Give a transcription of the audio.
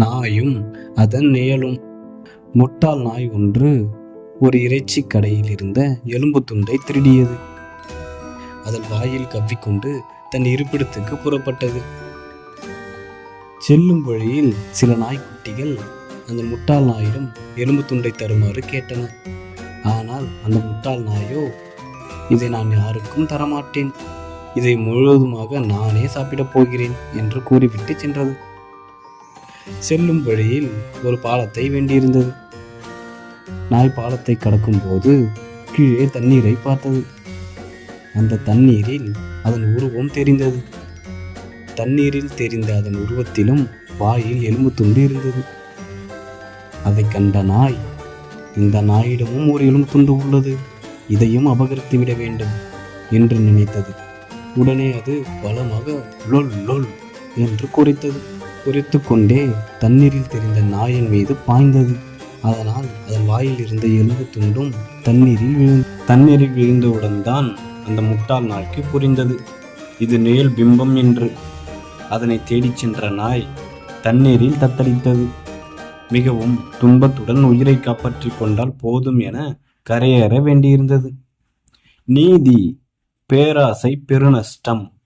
நாயும் அதன் நிழலும். முட்டாள் நாய் ஒன்று ஒரு இறைச்சி கடையில் இருந்த எலும்பு துண்டை திருடியது. அதன் வாயில் கவ்விக்கொண்டு தன் இருப்பிடத்துக்கு புறப்பட்டது. செல்லும் வழியில் சில நாய்க்குட்டிகள் அந்த முட்டாள் நாயிடம் எலும்பு துண்டை தருமாறு கேட்டன. ஆனால் அந்த முட்டாள் நாயோ இதை நான் யாருக்கும் தரமாட்டேன். இதை முழுவதுமாக நானே சாப்பிடப் போகிறேன் என்று கூறிவிட்டு சென்றது. செல்லும் வழியில் ஒரு பாலத்தை வேண்டியிருந்தது. நாய் பாலத்தை கடக்கும்போது கீழே தண்ணீரை பார்த்தது. அந்த தண்ணீரில் அதன் உருவம் தெரிந்தது. தண்ணீரில் தெரிந்த அதன் உருவத்திலும் வாயில் எலும்பு துண்டு இருந்தது. அதை கண்ட நாய் இந்த நாயிடமும் ஒரு எலும்பு துண்டு உள்ளது. இதையும் அபகரித்து விட வேண்டும் என்று நினைத்தது. உடனே அது பலமாக லொல் லொல் என்று குறைத்தது குறித்து கொண்டே தண்ணீரில் தெரிந்த நாயின் மீது பாய்ந்தது. அதனால் அதன் வாயில் இருந்த எலும்பு துண்டும் தண்ணீரில் விழுந்து தண்ணீரில் விழுந்தவுடன் தான் அந்த முட்டாள் நாய்க்கு புரிந்தது. இது நிழல் பிம்பம் என்று. அதனை தேடிச் சென்ற நாய் தண்ணீரில் தத்தளித்தது. மிகவும் துன்பத்துடன் உயிரை காப்பாற்றிக் கொண்டால் போதும் என கரையேற வேண்டியிருந்தது. நீதி பேராசை பெருநஷ்டம்.